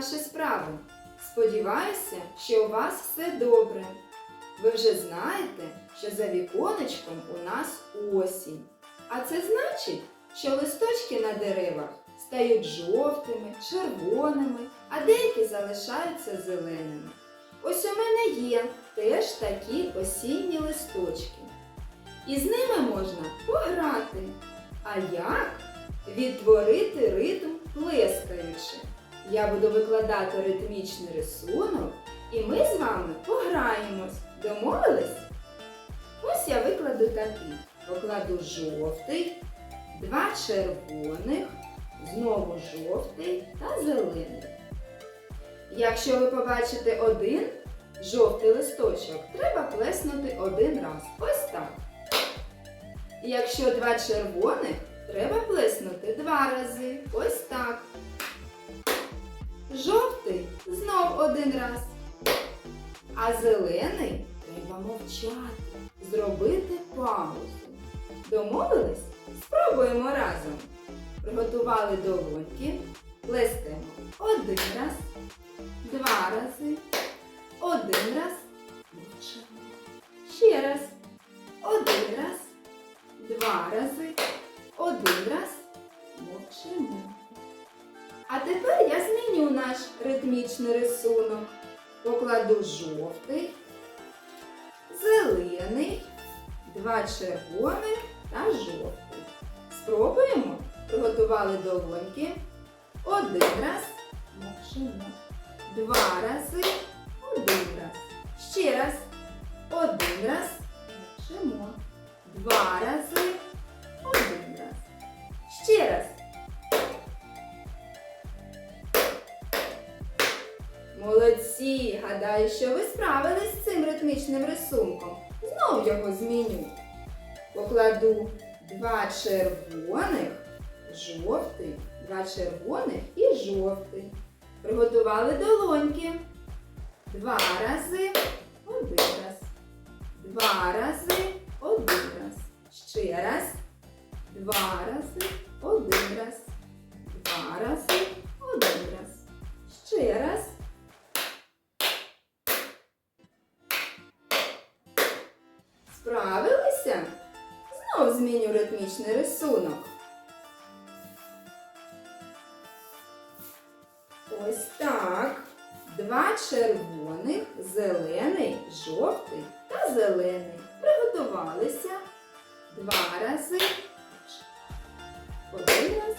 наші справи. Сподіваюся, що у вас все добре. Ви вже знаєте, що за віконечком у нас осінь. А це значить, що листочки на деревах стають жовтими, червоними, а деякі залишаються зеленими. Ось у мене є теж такі осінні листочки. І з ними можна пограти. А як відтворити ритм я буду викладати ритмічний рисунок, і ми з вами пограємось. Домовились? Ось я викладу такий. Покладу жовтий, два червоних, знову жовтий та зелений. Якщо ви побачите один жовтий листочок, треба плеснути один раз. Ось так. Якщо два червоних, треба плеснути два рази. Ось так. Жовтий знов один раз. А зелений треба мовчати, зробити паузу. Домовились? Спробуємо разом. Приготували долоньки, плестемо один раз, два рази, один раз, мовчимо. Ще раз, один раз, два рази, один раз, мовчимо. А тепер я зміню наш ритмічний рисунок. Покладу жовтий, зелений, два червоних та жовтий. Спробуємо. Приготували долоньки. Один раз мовчимо. Два рази. Один раз. Ще раз. Один раз. Мовчимо. Два рази. Молодці! Гадаю, що ви справились з цим ритмічним рисунком. Знов його зміню. Покладу два червоних, жовтий, два червоних і жовтий. Приготували долоньки. Два рази, один раз. Два рази, один раз. Ще раз. Два рази, Справилися? Знов зміню ритмічний рисунок. Ось так. Два червоних, зелений, жовтий та зелений. Приготувалися. Два рази. Один раз.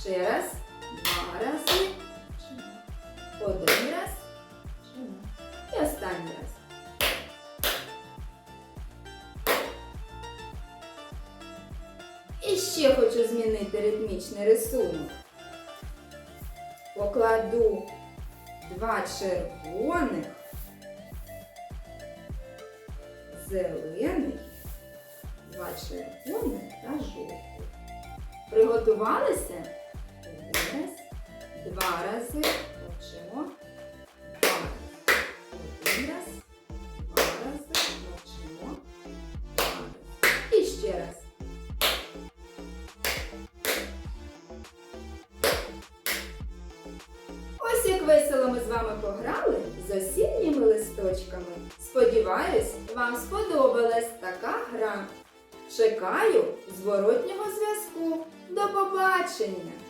Ще раз. Два рази. Один раз. І останній раз. Ще хочу змінити ритмічний рисунок. Покладу два червоних, зелений, два червоних та жовтих. Приготувалися? Раз, два рази, Ось як весело ми з вами пограли з осінніми листочками. Сподіваюсь, вам сподобалась така гра. Чекаю зворотнього зв'язку. До побачення!